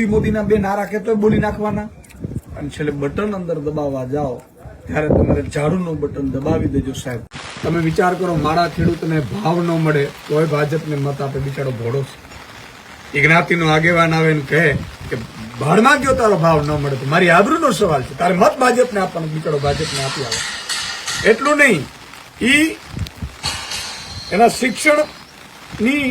મોદી મોદીના બે નારા કહેતો બોલી નાખવાના. અને છેલ્લે બટન અંદર દબાવવા જાઓ, ત્યારે તમારે ઝાડુનું બટન દબાવી દેજો સાહેબ. તમે વિચાર કરો, મારા ખેડૂતને ભાવ ન મળે, તોય ભાજપને મત આપે, બિચારો ભોળો છે. જ્ઞાતિનો આગેવાન આવે ને કહે કે, ભાડમાં ગયો તારો ભાવ ન મળે. તો મારી આબરૂનો સવાલ છે. તારે મત ભાજપને આપવાનો, બિચારો ભાજપને આપી આવે. એટલું નહીં. ઈ એના શિક્ષણની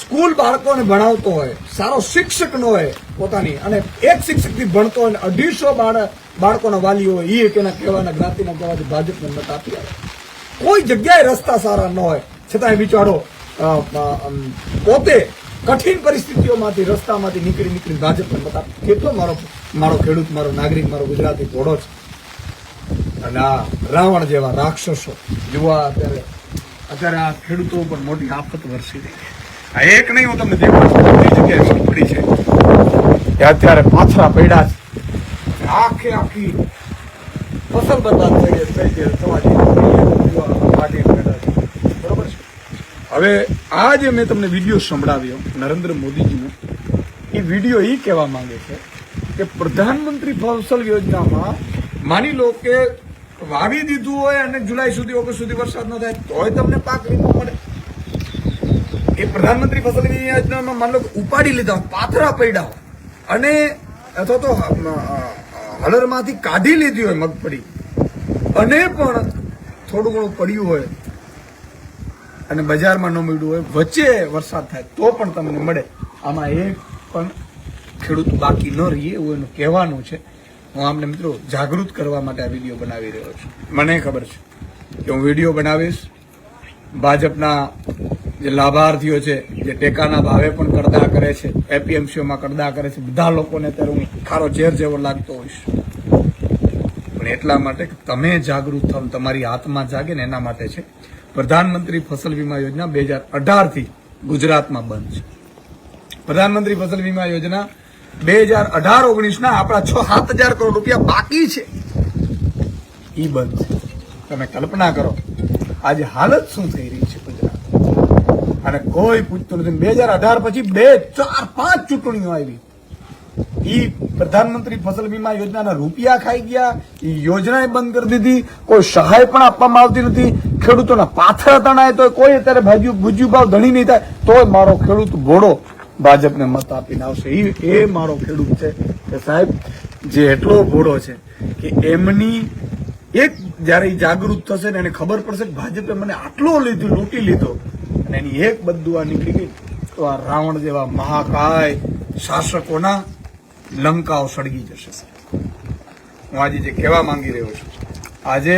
સ્કૂલ બાળકોને ભણાવતો હોય, સારો શિક્ષક નો હોય પોતાની, અને એક શિક્ષકથી ભણતો હોય અને અઢીસો બાળક બાળકોના વાલીઓ હોય એ એના કહેવાના જ્ઞાતિના કહેવાથી ભાજપને મત આપી આવે. કોઈ જગ્યાએ રસ્તા સારા ન હોય. છતાંય બિચારો પોતે કઠિન પરિસ્થિતિઓમાંથી, રસ્તામાંથી નીકળી નીકળી ભાજપને મત આપે. કેટલો મારો મારો ખેડૂત, મારો નાગરિક, મારો ગુજરાતી ઘોડો છે. અને આ રાવણ જેવા રાક્ષસો. જોવા અત્યારે અત્યારે આ ખેડૂતો ઉપર મોટી આફત વરસી રહી છે. આ એક નહીં, હું તમને દેખાડું જગ્યાએ મગફળી છે. એ અત્યારે પાછરા પડ્યા છે. આખે આખી ફસલ બરબાદ થઈ ગઈ થઈ ગઈ તમારી બરોબર છે? હવે આ જે મેં તમને વીડિયો સંભળાવ્યો, નરેન્દ્ર મોદીજીનો. એ વીડિયો એ કહેવા માંગે છે કે પ્રધાનમંત્રી ફસલ યોજનામાં માની લો કે વાવી દીધું હોય અને જુલાઈ સુધી, ઓગસ્ટ સુધી વરસાદ ન થાય, તોય તમને પાક વીમો મળે. એ પ્રધાનમંત્રી ફસલ વીમા યોજનામાં માની ઉપાડી લીધા પાથરા પડ્યા. અને અથવા તો અ, કાઢી લીધી હોય મગફળી. અને પણ થોડું ઘણું પડ્યું હોય અને બજારમાં ન મળ્યું હોય વચ્ચે વરસાદ થાય તો પણ તમને મળે. આમાં એક પણ ખેડૂત બાકી ન રહીએ એવું એનું કહેવાનું છે. હું આમને મિત્રો જાગૃત કરવા માટે આ વીડિયો બનાવી રહ્યો છું. મને ખબર છે કે હું વીડિયો બનાવીશ. ભાજપના જે લાભાર્થીઓ છે, જે ટેકાના ભાવે પણ કરદા કરે છે, એપીએમસીઓમાં કરદા કરે છે, બધા લોકોને અત્યારે હું ખારો ઝેર જેવો લાગતો હોઈશ. પણ એટલા માટે તમે જાગૃત થાવ તમારી આત્મા જાગે ને એના માટે છે. પ્રધાનમંત્રી ફસલ વીમા યોજના બે હજાર અઢારથી ગુજરાતમાં બંધ છે. પ્રધાનમંત્રી ફસલ વીમા યોજના બે હજાર અઢાર ઓગણીસના આપણા છ સાત હજાર કરોડ રૂપિયા બાકી છે. એ બંધ છે. તમે કલ્પના કરો, આજે હાલત શું થઈ રહી છે? અને કોઈ પૂછતું નથી. બે હજાર અઢાર પછી બે, ચાર, પાંચ ચૂંટણીઓ આવી. ઈ પ્રધાનમંત્રી ફસલ વીમા યોજનાના રૂપિયા ખાઈ ગયા. ઈ યોજનાએ બંધ કરી દીધી. કોઈ સહાય પણ આપવામાં આવતી નથી. ખેડૂતોના પાથરા તણાય તો કોઈ અત્યારે ભાજ્યુ, ભૂજ્યું ભાવ ધણી નહીં થાય. તોય મારો ખેડૂત ભોળો ભાજપને મત આપીને આવશે. ઈ, એ મારો ખેડૂત છે કે સાહેબ, જે એટલો ભોળો છે કે એમની એક જ્યારે જાગૃત થશે ને એને ખબર પડશે કે ભાજપે મને આટલો લીધું, લૂંટી લીધો. એની એક બદુઆ નીકળી ગઈ. તો આ રાવણ જેવા મહાકાય શાસકોના લંકાઓ સળગી જશે. હું આજે જે કહેવા માંગી રહ્યો છું, આજે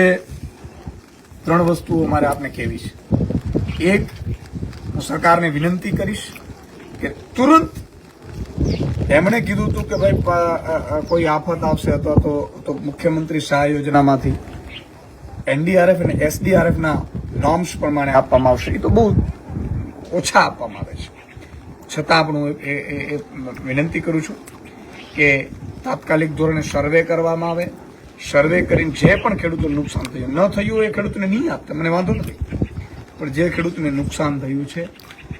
ત્રણ વસ્તુઓ મારે આપને કહેવી છે. એક, હું સરકારને વિનંતી કરીશ કે તુરંત એમણે કીધું હતું કે ભાઈ કોઈ આફત આવશે અથવા તો તો મુખ્યમંત્રી સહાય યોજનામાંથી એનડીઆરએફ અને એસડીઆરએફના નોર્મ્સ પ્રમાણે આપવામાં આવશે. એ તો બહુ ઓછા આપવામાં આવે છે. છતાં પણ હું એ વિનંતી કરું છું કે તાત્કાલિક ધોરણે સર્વે કરવામાં આવે. સર્વે કરીને જે પણ ખેડૂતોને નુકસાન થયું, ન થયું એ ખેડૂતને નહીં આપતા, મને વાંધો નથી. પણ જે ખેડૂતને નુકસાન થયું છે,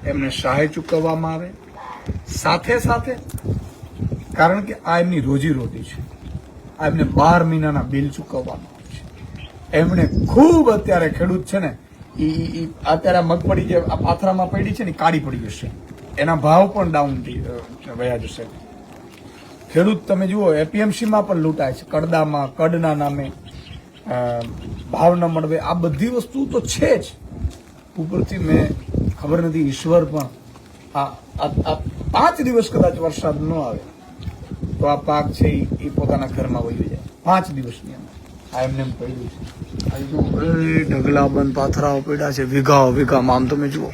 એમને સહાય ચૂકવવામાં આવે. સાથે સાથે, કારણ કે આ એમની રોજી રોટી છે, આ એમને બાર મહિનાના બિલ ચૂકવવામાં આવે છે. એમણે ખૂબ અત્યારે ખેડૂત છે ને ઈ અત્યારે મગફળી જે આ પાથરામાં પડી છે ને કાળી પડી જશે. એના ભાવ પણ ડાઉન વયા જશે. ખેડૂત તમે જુઓ, એપીએમસીમાં પણ લૂંટાય છે. કડદામાં, કડના નામે ભાવ ન મળવે આ બધી વસ્તુ તો છે જ. ઉપરથી મેં ખબર નથી, ઈશ્વર પણ આ પાંચ દિવસ કદાચ વરસાદ ન આવે, તો આ પાક છે ઈ પોતાના ઘરમાં વહી જાય. પાંચ દિવસની અંદર. આ એમને એમ પડ્યું આ જુઓ, એ ઢગલાબંધ પાથરાઓ પડ્યા છે વીઘાઓ વીઘામાં. આમ તમે જુઓ.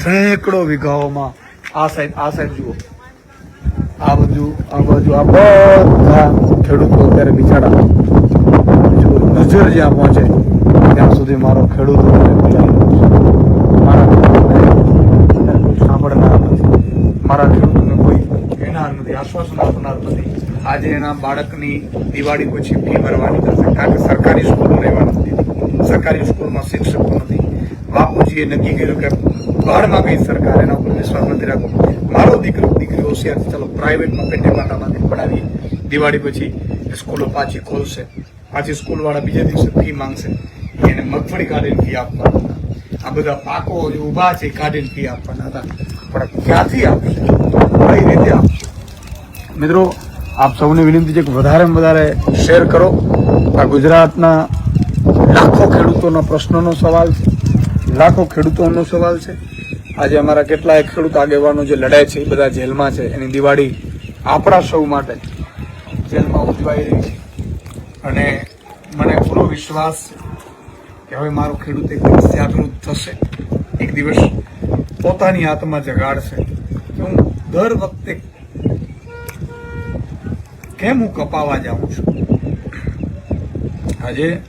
સેંકડો વીઘાઓમાં. આ સાઈડ આ સાઈડ જુઓ. આ બધું આ બાજુ આ બધા ખેડૂતો અત્યારે બિચારા નજર જ્યાં પહોંચે ત્યાં સુધી મારો ખેડૂત. મારા ખેડૂતને કોઈ કહેનાર નથી આશ્વાસન આપનાર નથી. આજે એના બાળકની દિવાળી પછી ફી ભરવાની થશે, કારણ કે સરકારી સ્કૂલમાં રહેવા નથી. સરકારી સ્કૂલમાં શિક્ષકો નથી. બાપુજીએ નક્કી કર્યું કે બહારમાં ગઈ સરકાર એના ઉપર વિશ્વાસ નથી રાખો. મારો દીકરો દીકરી હોશિયાર ચાલો, પ્રાઇવેટમાં પેટે માતામાંથી પડાવીએ દિવાળી પછી સ્કૂલો પાછી ખોલશે. પાછી સ્કૂલવાળા બીજા દિવસે ફી માંગશે. એને મગફળી કાઢીને ફી આપવાના હતા. આ બધા પાકો જે ઊભા છે કાઢીને ફી આપવાના હતા. પણ ક્યાંથી આપશે? કઈ રીતે આપશે? મિત્રો આપ સૌને વિનંતી છે કે વધારે વધારે શેર કરો. આ ગુજરાતના લાખો ખેડૂતોના પ્રશ્નોનો સવાલ છે. લાખો ખેડૂતોનો સવાલ છે. આજે અમારા કેટલાય ખેડૂત આગેવાનો જે લડાય છે, એ બધા જેલમાં છે. એની દિવાળી આપણા સૌ માટે જેલમાં ઉજવાઈ રહી છે. અને મને પૂરો વિશ્વાસ કે હવે મારો ખેડૂત એક દિવસ જાગૃત થશે. એક દિવસ પોતાની આત્મા જગાડશે. હું દર વખતે કેમ હું કપાવા જાઉં છું? આજે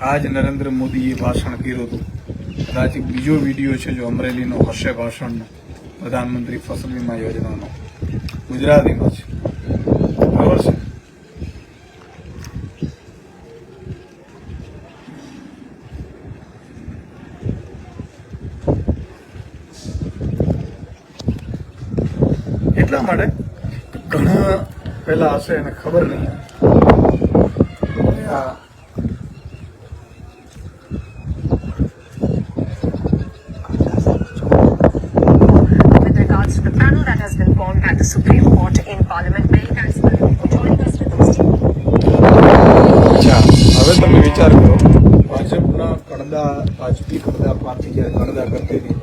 આજ નરેન્દ્ર મોદીએ ભાષણ કર્યું હતું. કદાચ બીજો વીડિયો છે જો અમરેલીનો હશે ભાષણનો. પ્રધાનમંત્રી ફસલ વીમા યોજનાનો. ગુજરાતીમાં છે. For હશે એને ખબર નહીં. અચ્છા હવે તમે વિચાર કરો. ભાજપના કડદા ભાજપી કડદા પાર્ટી જ્યારે કડદા કરતી હતી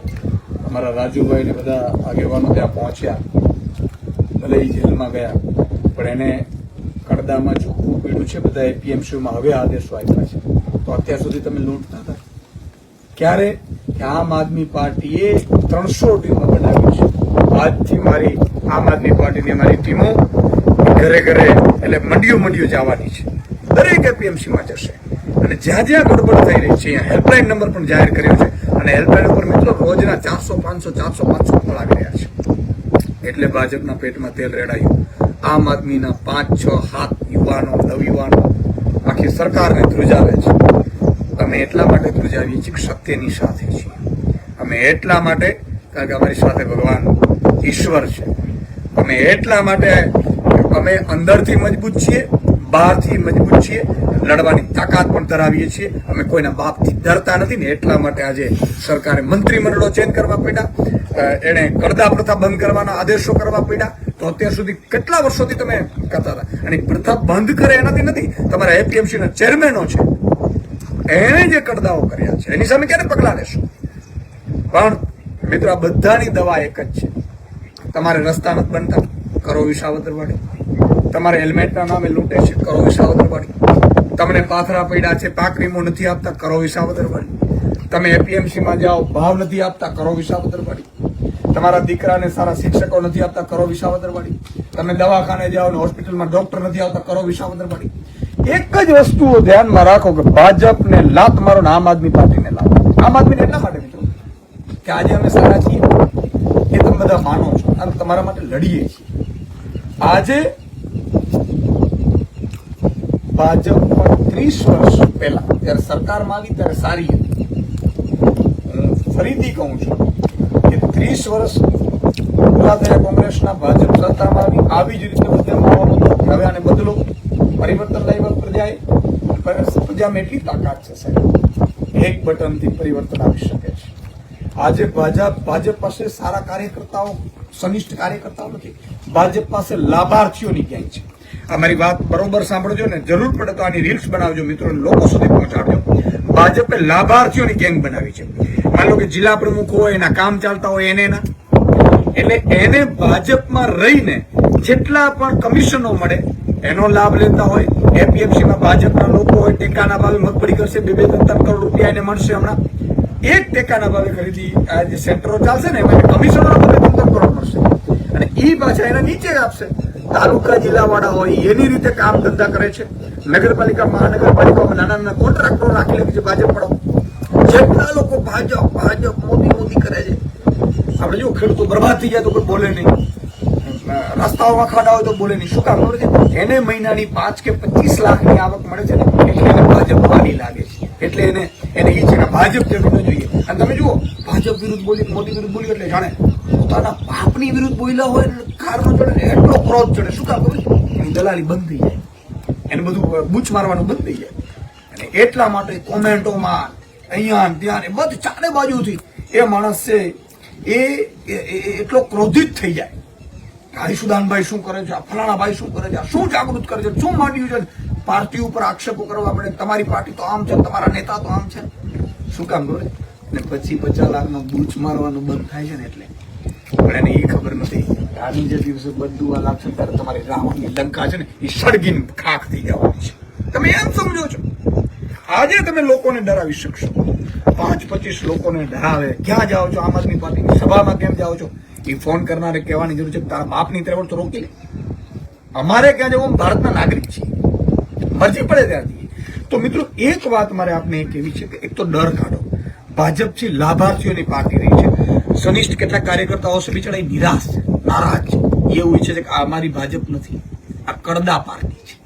અમારા રાજુભાઈ ને બધા આગેવાનો ત્યાં પહોંચ્યા. ભલે એ જેલમાં ગયા. પણ એને કડદામાં ઝૂકવું પડ્યું છે, બધા એપીએમસીમાં હવે આદેશો આપ્યા છે. તો અત્યાર સુધી તમે લૂંટતા હતા? ક્યારે? કે આમ આદમી પાર્ટીએ ત્રણસો ટીમો બનાવી છે. આજથી મારી આમ આદમી પાર્ટીની મારી ટીમો ઘરે ઘરે, એટલે મંડીઓ મંડીઓ જવાની છે. દરેક એપીએમસીમાં જશે. અને જ્યાં જ્યાં ગડબડ થઈ રહી છે, અહીંયા હેલ્પલાઇન નંબર પણ જાહેર કર્યો છે. અને હેલ્પલાઇન ઉપર મિત્રો રોજના ચારસો, પાંચસો ચારસો, પાંચસો કોલ આવી રહ્યા છે. એટલે ભાજપના પેટમાં તેલ રેડાયું. આમ આદમીના પાંચ, છ હાથ યુવાનો નવયુવાનો આખી સરકારને ધ્રુજાવે છે. અમે એટલા માટે ધ્રુજાવીએ છીએ સત્યની સાથે છીએ. અમે એટલા માટે, કારણ કે અમારી સાથે ભગવાન ઈશ્વર છે. અમે એટલા માટે, અમે અંદરથી મજબૂત છીએ, બહારથી મજબૂત છીએ, લડવાની તાકાત પણ ધરાવીએ છીએ. અમે કોઈના બાપથી ડરતા નથી ને એટલા માટે આજે સરકારે મંત્રીમંડળો ચેન્જ કરવા પડ્યા. એણે કરદા પ્રથા બંધ કરવાના આદેશો કરવા પડ્યા. તો અત્યાર સુધી કેટલા વર્ષોથી તમે કરતા હતા? અને પ્રથા બંધ કરે એનાથી નથી? તમારા એપીએમસી ના ચેરમેનો છે. એણે જે કરદાઓ કર્યા છે, એની સામે ક્યારે પગલા લેશો? પણ મિત્રો, આ બધાની દવા એક જ છે. તમારે રસ્તા નથી બનતા. કરો વિસાવદરવાડી તમારે હેલ્મેટના નામે લૂંટે છે. કરો વિસાવદરવાડી તમને પાથરા પડ્યા છે પાક વીમો નથી આપતા. કરો વિસાવદરવાડી તમે એપીએમસીમાં જાઓ, ભાવ નથી આપતા. કરો વિસાવદરવાડી તમારા દીકરાને સારા શિક્ષકો નથી આપતા, કરો વિસાવદરવાડી તમે દવાખાને જાઓ ને હોસ્પિટલમાં ડોક્ટર નથી આવતા, કરો વિસાવદરવાડી એક જ વસ્તુઓ ધ્યાનમાં રાખો કે ભાજપને લાત મારો ને આમ આદમી પાર્ટીને લાવો. આમ આદમીને એટલા માટે મિત્રો? કે આજે અમે સારા છીએ. એ તમે બધા માનો છો. અને તમારા માટે લડીએ છીએ. આજે ભાજપ પણ ત્રીસ વર્ષ પહેલા, જ્યારે સરકારમાં આવી ત્યારે સારી હતી. ફરીથી કહું છું ત્રીસ વર્ષ થયા કોંગ્રેસના ભાજપ સત્તામાં આવી. આવી જ રીતે ઉદ્યમમાં હતો હવે આને બદલો. પરિવર્તન લાવ્યા પ્રજાએ પર- પ્રજામાં એટલી તાકાત છે સાહેબ. એક બટનથી પરિવર્તન આવી શકે છે. આજે ભાજપ ભાજપ પાસે સારા કાર્યકર્તાઓ, સનિષ્ઠ કાર્યકર્તાઓ નથી. ભાજપ પાસે લાભાર્થીઓની ગેંગ છે? આ મારી વાત બરોબર સાંભળજો ને. જરૂર પડે તો આની રીલ્સ બનાવજો મિત્રો લોકો સુધી પહોંચાડજો. ભાજપે લાભાર્થીઓની ગેંગ બનાવી છે. માન કે જિલ્લા પ્રમુખ હોય, એના કામ ચાલતા હોય, એને એના એટલે એને ભાજપમાં રહીને જેટલા પણ કમિશનો મળે, એનો લાભ લેતા હોય. એપીએમસીમાં ભાજપના લોકો હોય, ટેકાના ભાવે મગફળી કરશે, બે બે ત્રણ કરોડ રૂપિયા એને મળશે હમણાં. એક ટેકાના ભાવે ખરીદી આ જે સેન્ટરો ચાલશે ને, એમાં કમિશનો બદલે ત્રણ ત્રણ કરોડ મળશે. અને એ પાછા એના નીચે આપશે. તાલુકા જિલ્લાવાળા હોય એની રીતે કામ ધંધા કરે છે. નગરપાલિકા મહાનગરપાલિકામાં નાના નાના કોન્ટ્રાક્ટરો રાખી લે છે ભાજપ વાળો જેટલા લોકો ભાજપ ભાજપ મોદી મોદી કરે છે. આપણે જો ખેડૂતો બરબાદ થઈ જાય તો કોઈ બોલે નહીં. રસ્તાઓમાં ખાડા હોય તો બોલે નહીં. શું કામ ખબર છે? એને મહિનાની પાંચ કે પચીસ લાખની આવક મળે છે એટલે એને ભાજપ વાલી લાગે છે. એટલે એને એને એ છે કે ભાજપ જરૂર જોઈએ. અને તમે જુઓ, ભાજપ વિરુદ્ધ બોલી, મોદી વિરુદ્ધ બોલી એટલે જાણે પોતાના બાપની વિરુદ્ધ બોલ્યા હોય એટલે કારનો ચડે એટલો ક્રોધ ચડે. શું કામ ખબર? એની દલાલી બંધ થઈ જાય. એને બધું બૂચ મારવાનું બંધ થઈ જાય. અને એટલા માટે કોમેન્ટોમાં અહીંયા ત્યાં બધી ચારે બાજુથી એ માણસ છે એ એટલો ક્રોધિત થઈ જાય. કે શું કરે છે? આ ફલાણા ભાઈ શું કરે છે? શું જાગૃત કરે છે? શું માંડ્યું છે? પાર્ટી ઉપર આક્ષેપો કરવા પડે. તમારી પાર્ટી તો આમ છે તમારા નેતા તો આમ છે. શું કામ કરે ને પછી પચાસ લાખનો બૂચ મારવાનું બંધ થાય છે ને એટલે. પણ એને એ ખબર નથી. આજે જે દિવસે બધું આ લાગશે ત્યારે તમારી રાવણની લંકા છે ને એ સળગીને ખાખ થઈ જવાની છે. તમે એમ સમજો છો? આજે તમે લોકોને ડરાવી શકશો. પાંચ પચીસ લોકોને ડરાવે. ક્યાં જાઓ છો? આમ આદમી પાર્ટીની સભામાં કેમ જાઓ છો? એ ફોન કરનારે કહેવાની જરૂર છે તારા બાપની ત્રેવડ તો રોકી લે. અમારે ક્યાં જવું? ભારતના નાગરિક છીએ. મરજી પડે ત્યાંથી. તો મિત્રો, એક વાત મારે આપને એ કહેવી છે કે એક તો ડર કાઢો. ભાજપથી લાભાર્થીઓની પાર્ટી રહી છે. સનિષ્ઠ કેટલાક કાર્યકર્તાઓ છે બિચારા નિરાશ છે, નારાજ છે. એવું ઈચ્છે છે કે આ અમારી ભાજપ નથી. આ કડદા પાર્ટી છે.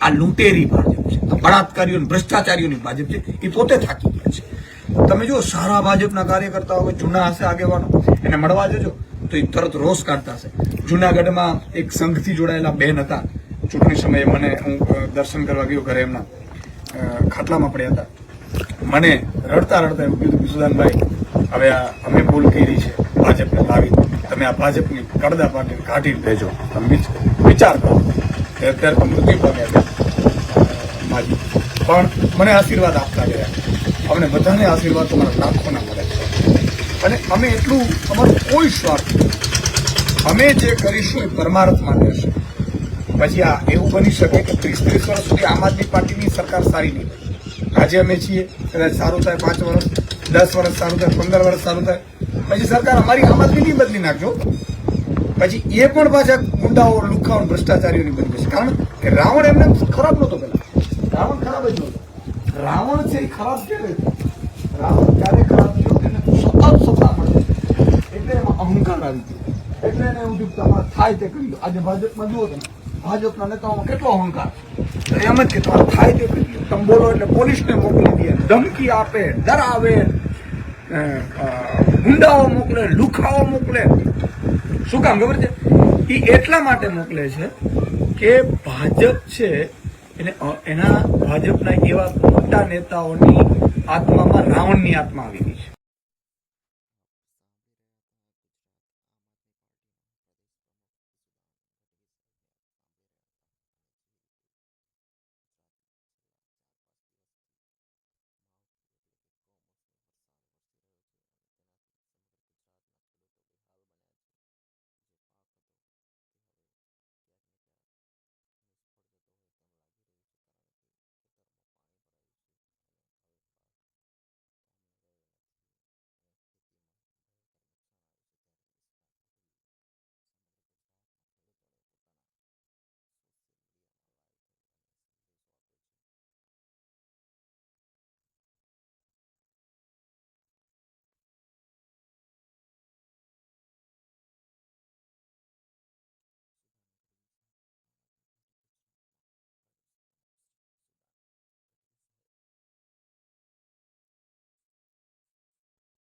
આ લૂંટેરી ભાજપ છે. આ બળાત્કારીઓ ભ્રષ્ટાચારીઓની ભાજપ છે. એ પોતે થાકી ગયા છે. તમે જો સારા ભાજપના કાર્યકર્તાઓ હોય, જૂના હશે આગેવાનો એને મળવા જજો તો એ તરત રોષ કાઢતા હશે. જૂનાગઢમાં એક સંઘથી જોડાયેલા બેન હતા. ચૂંટણી સમયે મને હું દર્શન કરવા ગયો ઘરે એમના ખાટલામાં પડ્યા હતા. મને રડતા રડતા એવું કીધું સુદાનભાઈ હવે આ અમે ભૂલ કરી છે ભાજપને લાવી. તમે આ ભાજપની કડદા પાર્ટીને કાઢીને દેજો તમે વિચાર કરો. અત્યારે તો મૃત્યુ પામ્યા માજી. પણ મને આશીર્વાદ આપતા ગયા અમને બધાને આશીર્વાદ તમારા લાખોના મળે છે. અને અમે એટલું, અમારું કોઈ સ્વાર્થ. અમે જે કરીશું એ પરમાર્થ માટે હશે પછી આ એવું બની શકે કે ત્રીસ ત્રીસ વર્ષ સુધી આમ આદમી પાર્ટીની સરકાર સારી નહીં. આજે અમે છીએ, કદાચ સારું થાય પાંચ વર્ષ, દસ વર્ષ સારું થાય, પંદર વર્ષ સારું થાય. પછી સરકાર અમારી આમ આદમીની બદલી નાખજો. પછી એ પણ પાછા ગુંડાઓ, લુખાઓ ભ્રષ્ટાચારીઓની બની જશે. કારણ કે રાવણ એમને ખરાબ નહોતો પેલા રાવણ ખરાબ જ નહોતો. રાવણ છે એ ખરાબ ક્યારે? રાવણ ક્યારે ખરાબ થયો કે સતત સત્તા મળે એટલે એમાં અહંકાર આવી ગયો. એટલે એને એવું થયું તમારે થાય તે કરી આજે ભાજપમાં જુઓ તમે, ભાજપના નેતાઓમાં કેટલો અહંકાર એમ જ કે તમારે થાય તે કરી લો. તમે બોલો એટલે પોલીસને મોકલી દે, ધમકી આપે, ડરાવે ગુંડાઓ મોકલે, લુખાઓ મોકલે. શું કામ ખબર છે? એ એટલા માટે મોકલે છે કે ભાજપ છે એને એના ભાજપના એવા મોટા નેતાઓની આત્મામાં રાવણની આત્મા આવી